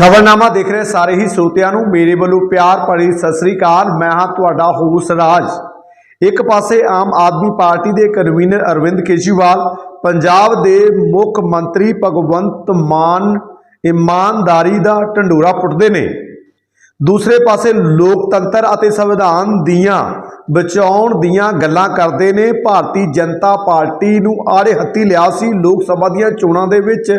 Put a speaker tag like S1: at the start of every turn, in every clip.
S1: ਖਬਰਨਾਮਾ ਦੇਖ ਰਹੇ ਸਾਰੇ ਹੀ ਸਰੋਤਿਆਂ ਨੂੰ ਮੇਰੇ ਵੱਲੋਂ ਪਿਆਰ ਭਰੀ ਸਤਿ ਸ੍ਰੀ ਅਕਾਲ। ਮੈਂ ਹਾਂ ਤੁਹਾਡਾ ਹੋਸ ਰਾਜ। ਇੱਕ ਪਾਸੇ ਆਮ ਆਦਮੀ ਪਾਰਟੀ ਦੇ ਕਨਵੀਨਰ ਅਰਵਿੰਦ ਕੇਜਰੀਵਾਲ, ਪੰਜਾਬ ਦੇ ਮੁੱਖ ਮੰਤਰੀ ਭਗਵੰਤ ਮਾਨ ਇਮਾਨਦਾਰੀ ਦਾ ਢੰਡੋਰਾ ਪੁੱਟਦੇ ਨੇ। ਦੂਸਰੇ ਪਾਸੇ ਲੋਕਤੰਤਰ ਅਤੇ ਸੰਵਿਧਾਨ ਦੀਆਂ ਬਚਾਉਣ ਦੀਆਂ ਗੱਲਾਂ ਕਰਦੇ ਨੇ। ਭਾਰਤੀ ਜਨਤਾ ਪਾਰਟੀ ਨੂੰ ਆੜੇ ਹੱਥੀ ਲਿਆ ਸੀ। ਲੋਕ ਸਭਾ ਦੀਆਂ ਚੋਣਾਂ ਦੇ ਵਿੱਚ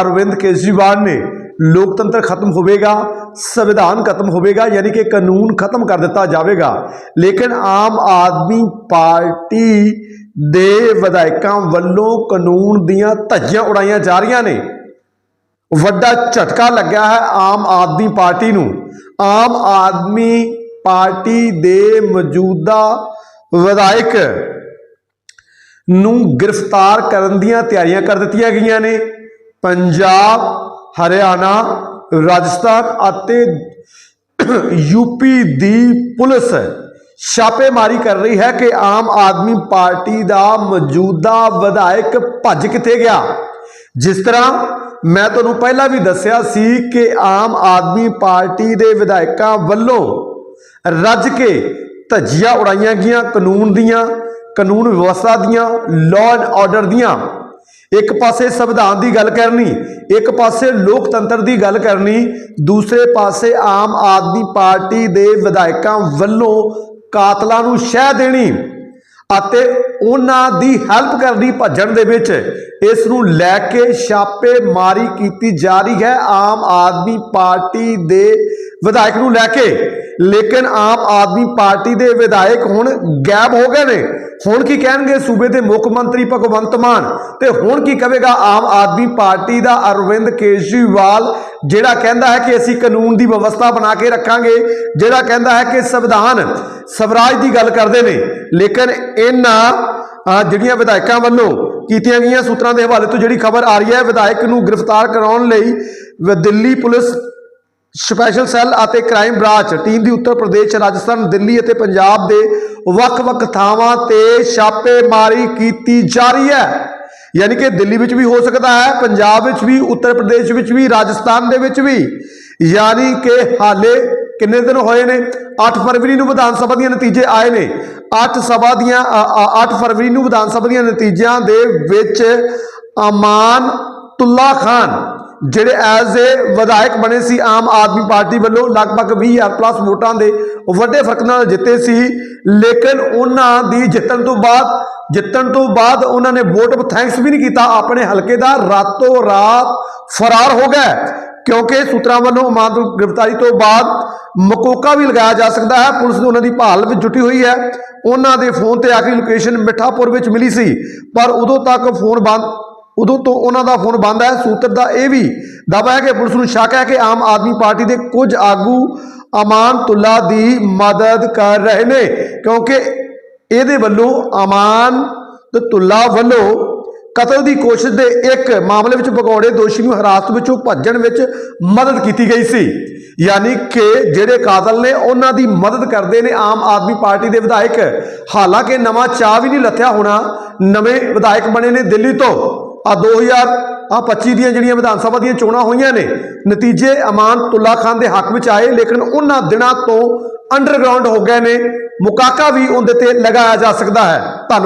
S1: ਅਰਵਿੰਦ ਕੇਜਰੀਵਾਲ ਨੇ। ਲੋਕਤੰਤਰ ਖਤਮ ਹੋਵੇਗਾ ਸੰਵਿਧਾਨ ਖਤਮ ਹੋਵੇਗਾ ਯਾਨੀ ਕਿ ਕਾਨੂੰਨ ਖਤਮ ਕਰ ਦਿੱਤਾ ਜਾਵੇਗਾ ਲੇਕਿਨ ਆਮ ਆਦਮੀ ਪਾਰਟੀ ਦੇ ਵਿਧਾਇਕਾਂ ਵੱਲੋਂ ਕਾਨੂੰਨ ਦੀਆਂ ਧੱਜੀਆਂ ਉਡਾਈਆਂ ਜਾ ਰਹੀਆਂ ਨੇ ਵੱਡਾ ਝਟਕਾ ਲੱਗਿਆ ਹੈ ਆਮ ਆਦਮੀ ਪਾਰਟੀ ਨੂੰ ਆਮ ਆਦਮੀ ਪਾਰਟੀ ਦੇ ਮੌਜੂਦਾ ਵਿਧਾਇਕ ਨੂੰ ਗ੍ਰਿਫਤਾਰ ਕਰਨ ਦੀਆਂ ਤਿਆਰੀਆਂ ਕਰ ਦਿੱਤੀਆਂ ਗਈਆਂ ਨੇ ਪੰਜਾਬ ਹਰਿਆਣਾ, ਰਾਜਸਥਾਨ ਅਤੇ ਯੂਪੀ ਦੀ ਪੁਲਿਸ ਛਾਪੇਮਾਰੀ ਕਰ ਰਹੀ ਹੈ ਕਿ ਆਮ ਆਦਮੀ ਪਾਰਟੀ ਦਾ ਮੌਜੂਦਾ ਵਿਧਾਇਕ ਭੱਜ ਕਿੱਥੇ ਗਿਆ। ਜਿਸ ਤਰ੍ਹਾਂ ਮੈਂ ਤੁਹਾਨੂੰ ਪਹਿਲਾਂ ਵੀ ਦੱਸਿਆ ਸੀ ਕਿ ਆਮ ਆਦਮੀ ਪਾਰਟੀ ਦੇ ਵਿਧਾਇਕਾਂ ਵੱਲੋਂ ਰੱਜ ਕੇ ਧੱਜੀਆਂ ਉਡਾਈਆਂ ਗਈਆਂ ਕਾਨੂੰਨ ਦੀਆਂ, ਕਾਨੂੰਨ ਵਿਵਸਥਾ ਦੀਆਂ ਲਾਅ ਐਂਡ ਆਰਡਰ ਦੀਆਂ। ਇੱਕ ਪਾਸੇ ਸੰਵਿਧਾਨ ਦੀ ਗੱਲ ਕਰਨੀ, ਇੱਕ ਪਾਸੇ ਲੋਕਤੰਤਰ ਦੀ ਗੱਲ ਕਰਨੀ, ਦੂਸਰੇ ਪਾਸੇ ਆਮ ਆਦਮੀ ਪਾਰਟੀ ਦੇ ਵਿਧਾਇਕਾਂ ਵੱਲੋਂ ਕਾਤਲਾਂ ਨੂੰ ਸ਼ਹਿ ਦੇਣੀ ਅਤੇ ਉਹਨਾਂ ਦੀ ਹੈਲਪ ਕਰਨੀ ਭੱਜਣ ਦੇ ਵਿੱਚ। ਇਸ ਨੂੰ ਲੈ ਕੇ ਛਾਪੇਮਾਰੀ ਕੀਤੀ ਜਾ ਰਹੀ ਹੈ ਆਮ ਆਦਮੀ ਪਾਰਟੀ ਦੇ ਵਿਧਾਇਕ ਨੂੰ ਲੈ ਕੇ। ਲੇਕਿਨ ਆਮ ਆਦਮੀ ਪਾਰਟੀ ਦੇ ਵਿਧਾਇਕ ਹੁਣ ਗਾਇਬ ਹੋ ਗਏ ਨੇ। ਹੁਣ ਕੀ ਕਹਿਣਗੇ ਸੂਬੇ ਦੇ ਮੁੱਖ ਮੰਤਰੀ ਭਗਵੰਤ ਮਾਨ? ਤੇ ਹੁਣ ਕੀ ਕਹੇਗਾ ਆਮ ਆਦਮੀ ਪਾਰਟੀ ਦਾ ਅਰਵਿੰਦ ਕੇਜਰੀਵਾਲ, ਜਿਹੜਾ ਕਹਿੰਦਾ ਹੈ ਕਿ ਅਸੀਂ ਕਾਨੂੰਨ ਦੀ ਵਿਵਸਥਾ ਬਣਾ ਕੇ ਰੱਖਾਂਗੇ, ਜਿਹੜਾ ਕਹਿੰਦਾ ਹੈ ਕਿ ਸੰਵਿਧਾਨ ਸਵਰਾਜ ਦੀ ਗੱਲ ਕਰਦੇ ਨੇ। ਲੇਕਿਨ ਇਹਨਾਂ ਜਿਹੜੀਆਂ ਵਿਧਾਇਕਾਂ ਵੱਲੋਂ ਕੀਤੀਆਂ ਗਈਆਂ ਸੂਤਰਾਂ ਦੇ ਹਵਾਲੇ ਤੋਂ ਜਿਹੜੀ ਖਬਰ ਆ ਰਹੀ ਹੈ, ਵਿਧਾਇਕ ਨੂੰ ਗ੍ਰਿਫਤਾਰ ਕਰਾਉਣ ਲਈ ਦਿੱਲੀ ਪੁਲਿਸ ਸਪੈਸ਼ਲ ਸੈੱਲ ਅਤੇ ਕ੍ਰਾਈਮ ਬ੍ਰਾਂਚ, ਟੀਮ ਦੀ ਉੱਤਰ ਪ੍ਰਦੇਸ਼, ਰਾਜਸਥਾਨ, ਦਿੱਲੀ ਅਤੇ ਪੰਜਾਬ ਦੇ ਵੱਖ-ਵੱਖ ਥਾਵਾਂ ਤੇ ਛਾਪੇਮਾਰੀ ਕੀਤੀ ਜਾ ਰਹੀ ਹੈ। ਯਾਨੀ ਕਿ ਦਿੱਲੀ ਵਿੱਚ ਵੀ ਹੋ ਸਕਦਾ ਹੈ, ਪੰਜਾਬ ਵਿੱਚ ਵੀ, ਉੱਤਰ ਪ੍ਰਦੇਸ਼ ਵਿੱਚ ਵੀ, ਰਾਜਸਥਾਨ ਦੇ ਵਿੱਚ ਵੀ। ਯਾਨੀ ਕਿ ਹਾਲੇ ਕਿੰਨੇ ਦਿਨ ਹੋਏ ਨੇ? 8 ਫਰਵਰੀ ਨੂੰ ਵਿਧਾਨ ਸਭਾ ਦੀਆਂ ਨਤੀਜੇ ਆਏ ਨੇ। 8 ਸਭਾ ਦੀਆਂ 8 ਫਰਵਰੀ ਨੂੰ ਵਿਧਾਨ ਸਭਾ ਦੀਆਂ ਨਤੀਜਿਆਂ ਦੇ ਵਿੱਚ ਅਮਾਨ ਤੁੱਲਾ ਖਾਨ ਜਿਹੜੇ ਐਜ਼ ਏ ਵਿਧਾਇਕ ਬਣੇ ਸੀ ਆਮ ਆਦਮੀ ਪਾਰਟੀ ਵੱਲੋਂ ਲਗਭਗ 20000 ਪਲੱਸ ਵੋਟਾਂ ਦੇ ਵੱਡੇ ਫ਼ਰਕ ਨਾਲ ਜਿੱਤੇ ਸੀ। ਲੇਕਿਨ ਉਹਨਾਂ ਦੀ ਜਿੱਤਣ ਤੋਂ ਬਾਅਦ, ਜਿੱਤਣ ਤੋਂ ਬਾਅਦ ਉਹਨਾਂ ਨੇ ਵੋਟ ਥੈਂਕਸ ਵੀ ਨਹੀਂ ਕੀਤਾ। ਆਪਣੇ ਹਲਕੇ ਦਾ ਰਾਤੋਂ ਰਾਤ ਫਰਾਰ ਹੋ ਗਏ ਕਿਉਂਕਿ ਸੂਤਰਾਂ ਵੱਲੋਂ ਅਮਾਨਤ ਗ੍ਰਿਫਤਾਰੀ ਤੋਂ ਬਾਅਦ ਮਕੋਕਾ ਵੀ ਲਗਾਇਆ ਜਾ ਸਕਦਾ ਹੈ। ਪੁਲਿਸ ਨੂੰ ਉਹਨਾਂ ਦੀ ਭਾਲ ਵਿੱਚ ਜੁਟੀ ਹੋਈ ਹੈ। ਉਹਨਾਂ ਦੇ ਫੋਨ ਤੇ ਆਖਰੀ ਲੋਕੇਸ਼ਨ ਮਿੱਠਾਪੁਰ ਵਿੱਚ ਮਿਲੀ ਸੀ। ਪਰ ਉਦੋਂ ਤੱਕ ਫੋਨ ਬੰਦ ਉਦੋਂ ਤੋਂ ਉਹਨਾਂ ਦਾ ਫੋਨ ਬੰਦ ਹੈ, ਸੂਤਰ ਦਾ ਇਹ ਵੀ ਦਾਅਵਾ ਹੈ ਕਿ ਪੁਲਿਸ ਨੂੰ ਸ਼ੱਕ ਹੈ ਕਿ ਆਮ ਆਦਮੀ ਪਾਰਟੀ ਦੇ ਕੁਝ ਆਗੂ ਅਮਾਨਤੁੱਲਾ ਦੀ ਮਦਦ ਕਰ ਰਹੇ ਨੇ, ਕਿਉਂਕਿ ਇਹਦੇ ਵੱਲੋਂ ਅਮਾਨ ਅਮਾਨਤੁੱਲਾ ਵੱਲੋਂ ਕਤਲ ਦੀ ਕੋਸ਼ਿਸ਼ ਦੇ ਇੱਕ ਮਾਮਲੇ ਵਿੱਚ ਭਗੌੜੇ ਦੋਸ਼ੀ ਨੂੰ ਹਿਰਾਸਤ ਵਿੱਚੋਂ ਭੱਜਣ ਵਿੱਚ ਮਦਦ ਕੀਤੀ ਗਈ ਸੀ। ਯਾਨੀ ਕਿ ਜਿਹੜੇ ਕਾਤਲ ਨੇ, ਉਹਨਾਂ ਦੀ ਮਦਦ ਕਰਦੇ ਨੇ ਆਮ ਆਦਮੀ ਪਾਰਟੀ ਦੇ ਵਿਧਾਇਕ। ਹਾਲਾਂਕਿ ਨਵਾਂ ਚਾਹ ਵੀ ਨਹੀਂ ਲੱਥਿਆ ਹੋਣਾ, ਨਵੇਂ ਵਿਧਾਇਕ ਬਣੇ ਨੇ ਦਿੱਲੀ ਤੋਂ। ਆ 2000 ਆ 25 ਦੀਆਂ ਜਿਹੜੀਆਂ ਵਿਧਾਨ ਸਭਾ ਦੀਆਂ ਚੋਣਾਂ ਹੋਈਆਂ ਨੇ, ਨਤੀਜੇ ਅਮਾਨਤੁੱਲਾ ਖਾਨ ਦੇ ਹੱਕ ਵਿੱਚ ਆਏ, ਲੇਕਿਨ ਉਹਨਾਂ ਦਿਨਾਂ ਤੋਂ ਅੰਡਰਗਰਾਉਂਡ ਹੋ ਗਏ ਨੇ। ਮੁਕਾਕਾ ਵੀ ਉਹਦੇ ਤੇ ਲਗਾਇਆ ਜਾ ਸਕਦਾ ਹੈ। ਧੰਨਵਾਦ।